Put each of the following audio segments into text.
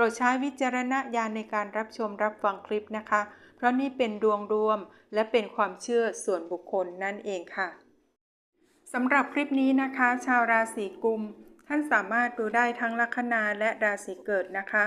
รดใช้วิจารณญาณในการรับชมรับฟังคลิปนะคะ เพราะนี่เป็นดวงรวมและเป็นความเชื่อส่วนบุคคลนั่นเองค่ะสำหรับคลิปนี้นะคะ ชาวราศีกุม ท่านสามารถดูได้ทั้งลัคนาและราศีเกิดนะคะ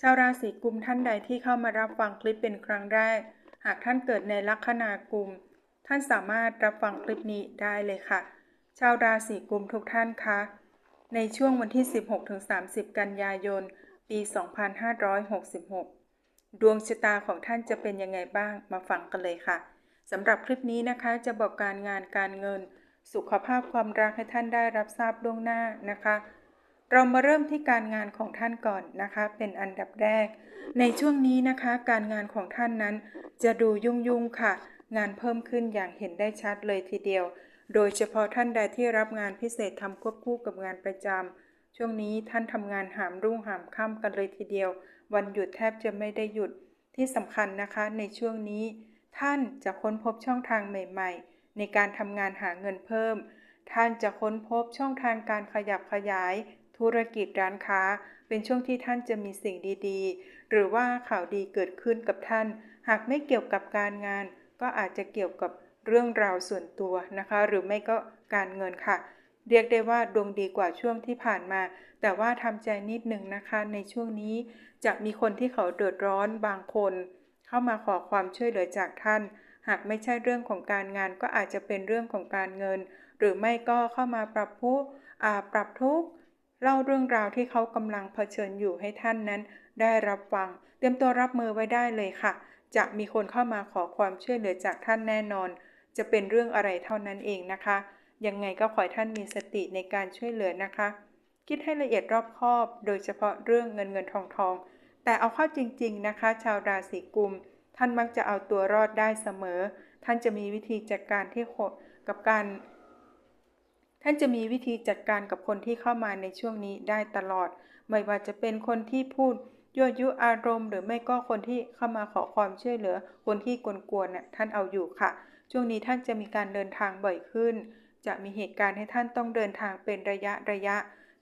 ชาวราศีกุมท่านใดที่เข้ามารับฟังคลิปเป็นครั้งแรก หากท่านเกิดในลัคนากุม ท่านสามารถรับฟังคลิปนี้ได้เลยค่ะ ชาวราศีกุมทุกท่านคะในช่วงวันที่ 16-30 กันยายน ปี 2566 ดวงชะตาของท่านจะเป็นยังไงบ้างมาฟังกันเลยค่ะสำหรับคลิปนี้นะคะจะบอกการงานการเงิน สุขภาพความรักให้ท่านได้รับทราบล่วงหน้านะคะ เรามาเริ่มที่การงานของท่านก่อนนะคะ เป็นอันดับแรก ในช่วงนี้นะคะ การงานของท่านนั้นจะดูยุ่งยุ่งๆค่ะ งานเพิ่มขึ้นอย่างเห็นได้ชัดเลยทีเดียว โดยเฉพาะท่านใดที่รับงานพิเศษทำควบคู่กับงานประจำ ช่วงนี้ท่านทำงานหามรุ่งหามค่ำกันเลยทีเดียว วันหยุดแทบจะไม่ได้หยุดที่สำคัญนะคะในช่วงนี้ ท่านจะค้นพบช่องทางใหม่ ๆ ในการทำงานหาเงินเพิ่ม ท่านจะค้นพบช่องทางการขยับขยาย ธุรกิจร้านค้า เป็นช่วงที่ท่านจะมีสิ่งดีๆ หรือว่าข่าวดีเกิดขึ้นกับท่าน หากไม่เกี่ยวกับการงาน ก็อาจจะเกี่ยวกับเรื่องราวส่วนตัวนะคะ หรือไม่ก็การเงินค่ะ เรียกได้ว่าดวงดีกว่าช่วงที่ผ่านมา แต่ว่าทำใจนิดหนึ่งนะคะในช่วงนี้จะมีคนที่เขาเดือดร้อนบางคน เข้ามาขอความช่วยเหลือจากท่าน หากไม่ใช่เรื่องของการงานก็อาจจะเป็นเรื่องของการเงิน หรือไม่ก็เข้ามาปรับผู้ปรับทุกข์เล่าเรื่องราวที่เขากำลังเผชิญอยู่ให้ท่านนั้น ได้รับฟัง เตรียมตัวรับมือไว้ได้เลยค่ะ จะมีคนเข้ามาขอความช่วยเหลือจากท่านแน่นอน จะเป็นเรื่องอะไรเท่านั้นเองนะคะ ยังไงก็ขอให้ท่านมีสติในการช่วยเหลือนะคะ คิดให้ละเอียดรอบคอบ โดยเฉพาะเรื่องเงินเงินทองทอง แต่เอาเข้าจริง ๆนะคะ ชาวราศีกุม ท่านมักจะเอาตัวรอดได้เสมอ ท่านจะมีวิธีจัดการที่โหดกับการ ท่านจะมีวิธีจัดการกับคนที่เข้ามาในช่วงนี้ได้ตลอด ไม่ว่าจะเป็นคนที่พูดยั่วยุอารมณ์ หรือไม่ก็คนที่เข้ามาขอความช่วยเหลือ คนที่กวนๆน่ะท่านเอาอยู่ค่ะ ช่วงนี้ท่านจะมีการเดินทางบ่อยขึ้น จะมีเหตุการณ์ให้ท่านต้องเดินทางเป็นระยะระยะ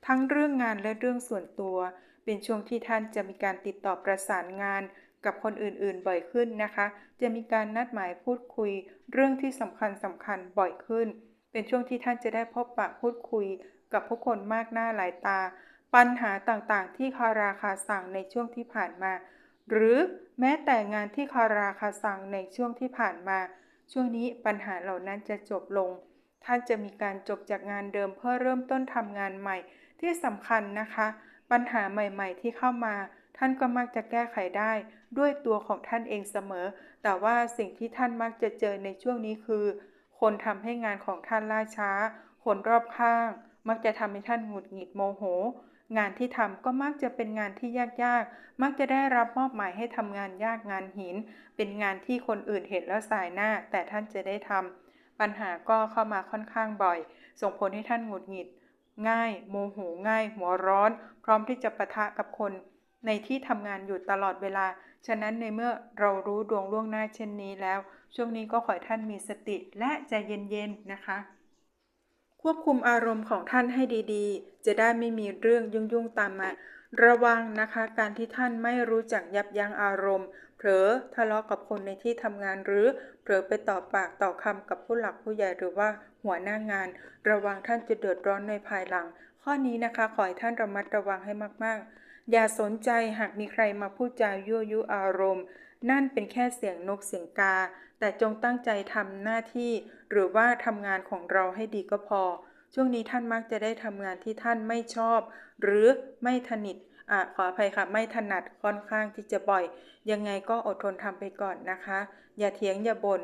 ทั้งเรื่องงานและเรื่องส่วนตัว เป็นช่วงที่ท่านจะมีการติดต่อประสานงานกับคนอื่นๆบ่อยขึ้นนะคะ จะมีการนัดหมายพูดคุย เรื่องที่สำคัญสำคัญบ่อยขึ้น เป็นช่วงที่ท่านจะได้พบปะพูดคุย กับผู้คนมากหน้าหลายตา ปัญหาต่างๆ ที่คาราคาสั่งในช่วงที่ผ่านมา หรือแม้แต่งานที่คาราคาสั่งในช่วงที่ผ่านมา ช่วงนี้ปัญหาเหล่านั้นจะจบลง ท่านจะมีการจบจากงานเดิมเพื่อเริ่มต้นทำงานใหม่ ที่สำคัญนะคะ ปัญหาใหม่ ๆ ที่เข้ามา ท่านก็มักจะแก้ไขได้ด้วยตัวของท่านเองเสมอ แต่ว่าสิ่งที่ท่านมักจะเจอในช่วงนี้คือ คนทำให้งานของท่านล่าช้า คนรอบข้าง มักจะทำให้ท่านหงุดหงิดโมโห งานที่ทำก็มักจะเป็นงานที่ยากๆ มักจะได้รับมอบหมายให้ทำงานยากงานหิน เป็นงานที่คนอื่นเห็นแล้วสายหน้า แต่ท่านจะได้ทำ ปัญหาก็เข้ามาค่อนข้างบ่อย ส่งผลให้ท่านหงุดหงิด ง่าย โมโหง่าย หัวร้อน พร้อมที่จะปะทะกับคน ในที่ทำงานอยู่ตลอดเวลา ฉะนั้นในเมื่อเรารู้ดวงล่วงหน้าเช่นนี้แล้ว ช่วงนี้ก็ขอให้ท่านมีสติและใจเย็นๆนะคะควบคุมอารมณ์ของท่านให้ดีๆ จะได้ไม่มีเรื่องยุ่งๆ ตามมา ระวังนะคะ การที่ท่านไม่รู้จักยับยั้งอารมณ์ ผลอทะเลาะกับคนในที่ทำงานหรือเผลอไปต่อปากต่อคำกับผู้หลักผู้ใหญ่หรือว่าหัวหน้างาน ระวังท่านจะเดือดร้อนในภายหลัง ข้อนี้นะคะขอให้ท่านระมัดระวังให้มากๆ อย่าสนใจหากมีใครมาพูดจายั่วยุอารมณ์ นั่นเป็นแค่เสียงนกเสียงกา แต่จงตั้งใจทำหน้าที่ หรือว่าทำงานของเราให้ดีก็พอ ช่วงนี้ท่านมักจะได้ทำงานที่ท่านไม่ชอบ หรือไม่ถนิด อ่าขออภัยค่ะ ไม่ถนัดค่อนข้างที่จะบ่อย ยังไงก็อดทนทำไปก่อนนะคะ อย่าเถียงอย่าบน่น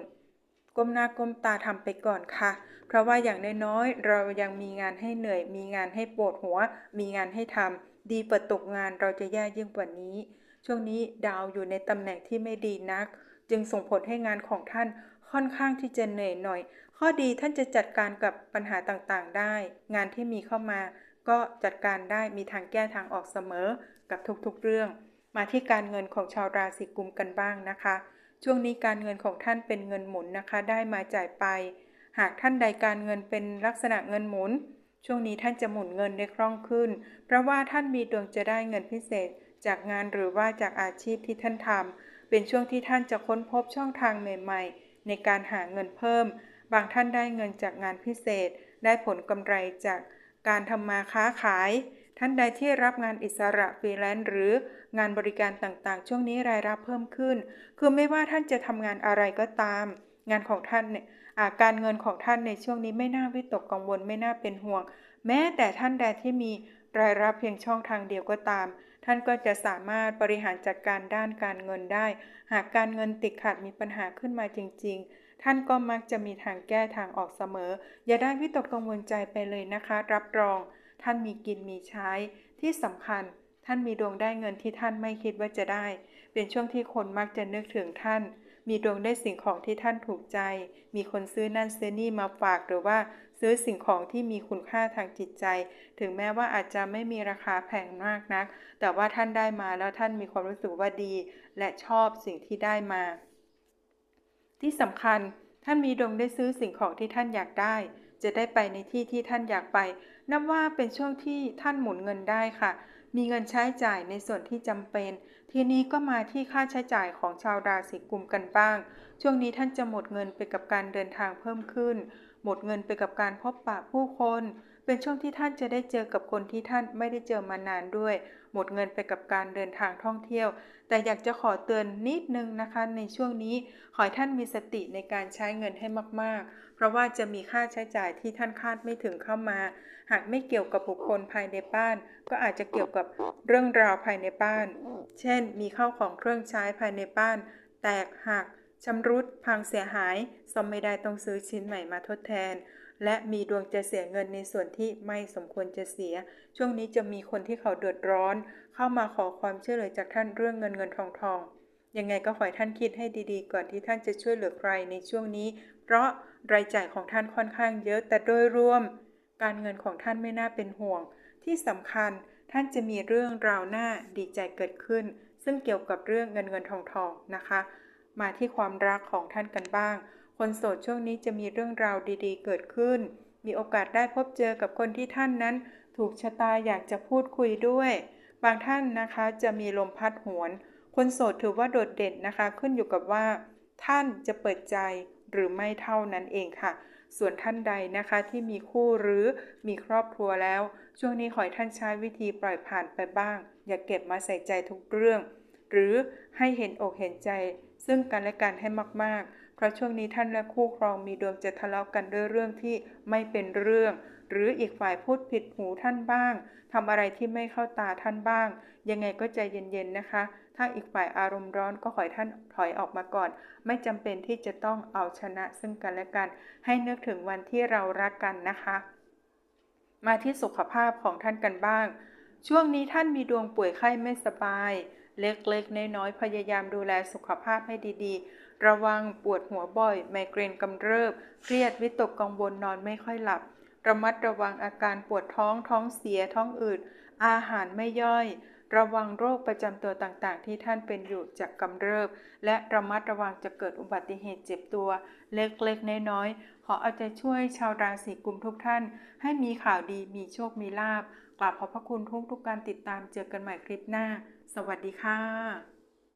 ก้มหน้าก้มตาทำไปก่อนค่ะ เพราะว่าอย่างน้อยๆเรายังมีงานให้เหนื่อย มีงานให้ปวดหัว มีงานให้ทำดีเปิดตกงานเราจะแย่ยิ่งกว่านี้ ช่วงนี้ดาวอยู่ในตำแหน่งที่ไม่ดีนัก จึงส่งผลให้งานของท่านค่อนข้างที่จะเหนื่อยหน่อย ข้อดีท่านจะจัดการกับปัญหาต่างๆ ได้ งานที่มีเข้ามา ก็จัดการได้มีทางแก้ทางออกเสมอกับทุกๆเรื่อง มาที่การเงินของชาวราศีกุมกันบ้างนะคะ ช่วงนี้การเงินของท่านเป็นเงินหมุนนะคะ ได้มาจ่ายไป หากท่านใดการเงินเป็นลักษณะเงินหมุน ช่วงนี้ท่านจะหมุนเงินได้คล่องขึ้น เพราะว่าท่านมีดวงจะได้เงินพิเศษ จากงานหรือว่าจากอาชีพที่ท่านทำเป็นช่วงที่ท่านจะค้นพบช่องทางใหม่ ๆ ในการหาเงินเพิ่ม บางท่านได้เงินจากงานพิเศษ ได้ผลกำไรจาก การทำมาค้าขาย ท่านใดที่รับงานอิสระฟรีแลนซ์หรืองานบริการต่างๆ ช่วงนี้รายรับเพิ่มขึ้น คือไม่ว่าท่านจะทำงานอะไรก็ตาม งานของท่านเนี่ยการเงินของท่านในช่วงนี้ไม่น่าวิตกกังวลไม่น่าเป็นห่วง แม้แต่ท่านใดที่มีรายรับเพียงช่องทางเดียวก็ตาม ท่านก็จะสามารถบริหารจัดการด้านการเงินได้ หากการเงินติดขัดมีปัญหาขึ้นมาจริง ๆ ท่านก็มักจะมีทางแก้ทางออกเสมอ อย่าได้วิตกกังวลใจไปเลยนะคะ รับรอง ท่านมีกินมีใช้ ที่สำคัญ ท่านมีดวงได้เงินที่ท่านไม่คิดว่าจะได้ เป็นช่วงที่คนมักจะนึกถึงท่าน มีดวงได้สิ่งของที่ท่านถูกใจ มีคนซื้อนั่นซื้อนี่มาฝากหรือว่าซื้อสิ่งของที่มีคุณค่าทางจิตใจ ถึงแม้ว่าอาจจะไม่มีราคาแพงมากนัก แต่ว่าท่านได้มาแล้วท่านมีความรู้สึกว่าดี และชอบสิ่งที่ได้มา ที่สำคัญท่านมีดวงได้ซื้อสิ่งของที่ท่านอยากได้ จะได้ไปในที่ที่ท่านอยากไป นับว่าเป็นช่วงที่ท่านหมุนเงินได้ค่ะ มีเงินใช้จ่ายในส่วนที่จำเป็น ทีนี้ก็มาที่ค่าใช้จ่ายของชาวราศีกุมกันบ้าง ช่วงนี้ท่านจะหมดเงินไปกับการเดินทางเพิ่มขึ้น หมดเงินไปกับการพบปะผู้คน เป็นช่วงที่ท่านจะได้เจอกับคนที่ท่านไม่ได้เจอมานานด้วย หมดเงินไปกับการเดินทางท่องเที่ยว แต่อยากจะขอเตือนนิดนึงนะคะ ในช่วงนี้ขอให้ท่านมีสติในการใช้เงินให้มาก ๆ เพราะว่าจะมีค่าใช้จ่ายที่ท่านคาดไม่ถึงเข้ามา หากไม่เกี่ยวกับบุคคลภายในบ้าน ก็อาจจะเกี่ยวกับเรื่องราวภายในบ้าน เช่น มีเข้าของเครื่องใช้ภายในบ้าน แตกหักชำรุดพังเสียหายซ่อมไม่ได้ต้องซื้อชิ้นใหม่มาทดแทน และมีดวงจะเสียเงินในส่วนที่ไม่สมควรจะเสีย ช่วงนี้จะมีคนที่เขาเดือดร้อน เข้ามาขอความช่วยเหลือจากท่านเรื่องเงินเงินทองทองยังไงก็ขอให้ท่านคิดให้ดีๆ ก่อนที่ท่านจะช่วยเหลือใครในช่วงนี้ เพราะรายจ่ายของท่านค่อนข้างเยอะแต่โดยรวม การเงินของท่านไม่น่าเป็นห่วง ที่สำคัญท่านจะมีเรื่องราวหน้าดีใจเกิดขึ้น ซึ่งเกี่ยวกับเรื่องเงินเงินทองทองนะคะ มาที่ความรักของท่านกันบ้าง คนโสดช่วงนี้จะมีเรื่องราวดีๆ เกิดขึ้น มีโอกาสได้พบเจอกับคนที่ท่านนั้น ถูกชะตาอยากจะพูดคุยด้วย บางท่านนะคะจะมีลมพัดหวน คนโสดถือว่าโดดเด่นนะคะ ขึ้นอยู่กับว่า ท่านจะเปิดใจหรือไม่เท่านั้นเองค่ะ ส่วนท่านใดนะคะที่มีคู่หรือมีครอบครัวแล้ว ช่วงนี้ขอให้ท่านใช้วิธีปล่อยผ่านไปบ้าง อย่าเก็บมาใส่ใจทุกเรื่อง หรือให้เห็นอกเห็นใจ ซึ่งกันและกันให้มากๆ เพราะช่วงนี้ท่านและคู่ครองมีดวงจะทะเลาะกันด้วยเรื่องที่ไม่เป็นเรื่อง หรืออีกฝ่ายพูดผิดหูท่านบ้างทำอะไรที่ไม่เข้าตาท่านบ้าง ยังไงก็ใจเย็นๆนะคะ ถ้าอีกฝ่ายอารมณ์ร้อนก็ขอให้ท่านถอยออกมาก่อน ไม่จำเป็นที่จะต้องเอาชนะซึ่งกันและกัน ให้นึกถึงวันที่เรารักกันนะคะ มาที่สุขภาพของท่านกันบ้าง ช่วงนี้ท่านมีดวงป่วยไข้ไม่สบาย เล็กๆน้อยๆพยายามดูแลสุขภาพให้ดีๆ ระวังปวดหัวบ่อย ไมเกรนกำเริบ เครียดวิตกกังวลนอนไม่ค่อยหลับ ระมัดระวังอาการปวดท้องท้องเสียท้องอืด อาหารไม่ย่อย ระวังโรคประจำตัวต่างๆ ที่ท่านเป็นอยู่จากกำเริบ และระมัดระวังจะเกิดอุบัติเหตุเจ็บตัว เล็กๆน้อยๆขอเอาใจช่วยชาวราศีกุมทุกท่าน ให้มีข่าวดีมีโชคมีลาบกราบขอบพระคุณทุกทุกการติดตามเจอกันใหม่คลิปหน้า สวัสดีค่ะ